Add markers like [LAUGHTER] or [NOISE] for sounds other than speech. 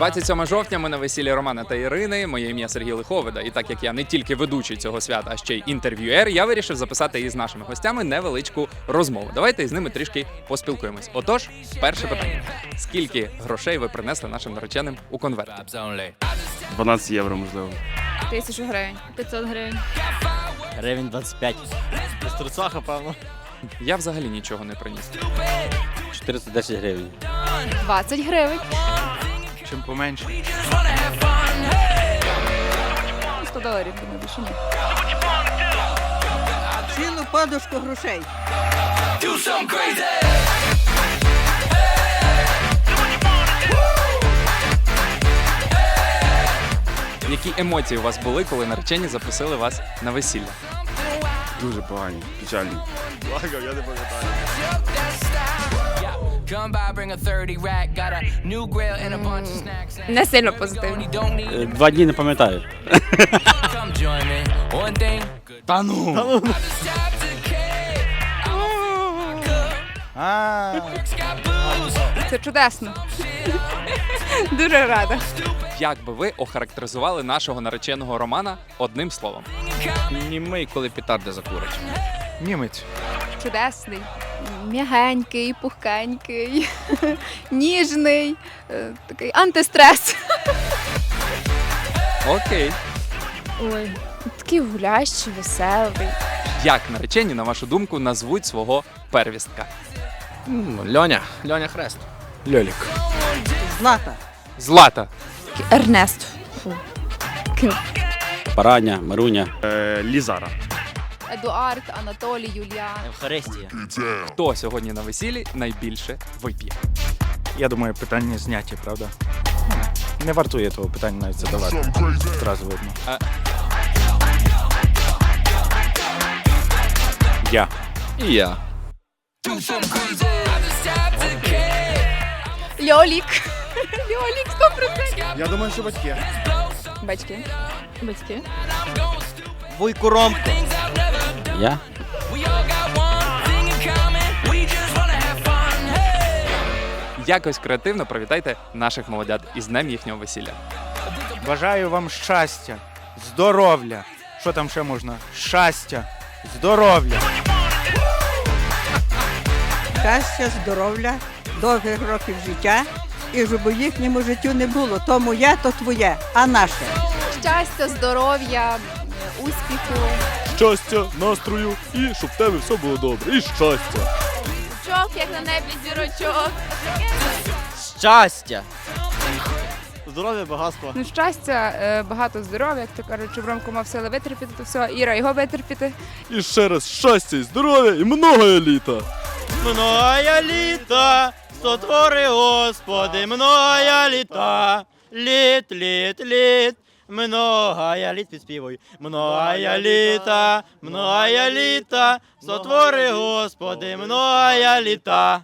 27 жовтня ми на весіллі Романа та Ірини. Моє ім'я Сергій Лиховида. І так як я не тільки ведучий цього свята, а ще й інтерв'юер, я вирішив записати із нашими гостями невеличку розмову. Давайте із ними трішки поспілкуємось. Отож, перше питання: скільки грошей ви принесли нашим нареченим у конверті? 12 євро, можливо. Тисячу гривень. 500 гривень. Гривень 25. З Турцаха, певно. Я взагалі нічого не приніс. 410 гривень. 20 гривень. Чим поменше. 100 доларів, думаю, більше ні. цілу подушку грошей. Які емоції у вас були, коли наречені запросили вас на весілля? Дуже погані, печальні. Come by, bring a Не сильно позитивно. Два дні не пам'ятаю. [LAUGHS] me. One thing. Та ну! Це чудесно. Дуже рада. Як би ви охарактеризували нашого нареченого Романа одним словом? Німий, коли петарди закурить. Німець. Чудесний. М'ягенький, пухкенький, [LAUGHS] ніжний, е, такий антистрес. Окей. Ой, такий гулящий, веселий. Як наречені, на вашу думку, назвуть свого первістка? Льоня, Льоня Хрест. Льолік. Злата. Злата. Ернест. Фу. Параня, Маруня. Е, Лізара. Едуард, Анатолій, Юліан. Евхаристія. Хто сьогодні на весіллі найбільше вип'є? Я думаю, питання зняті, правда? Не вартує того питання навіть задавати. Зразу видно. А- Я. І я. Льолік. [LAUGHS] Льолік, 100%. Я думаю, що батьки. Батьки. Батьки. Вуйку Ромко. Я? Якось креативно привітайте наших молодят із днем їхнього весілля. Бажаю вам щастя, здоров'я. Що там ще можна? Щастя, здоров'я. Щастя, здоров'я, довгих років життя. І щоб у їхньому життю не було. То моє, то твоє, а наше. Щастя, здоров'я, успіху. Щастя, настрою і щоб в тебе все було добре. І щастя. Чок, як на небі зірочок. Щастя. Здоров'я, багатство. Ну, щастя, е, багато здоров'я, як то кажуть, щоб Ромко мав сили витерпіти, то все, Іра його витерпіти. І ще раз щастя і здоров'я і много еліта. Многая літа, сотвори, Господи, многая літа. Літ, літ, літ. Многая літ підспівуй. Многая літа, многая літа, сотвори, Господи, многая літа.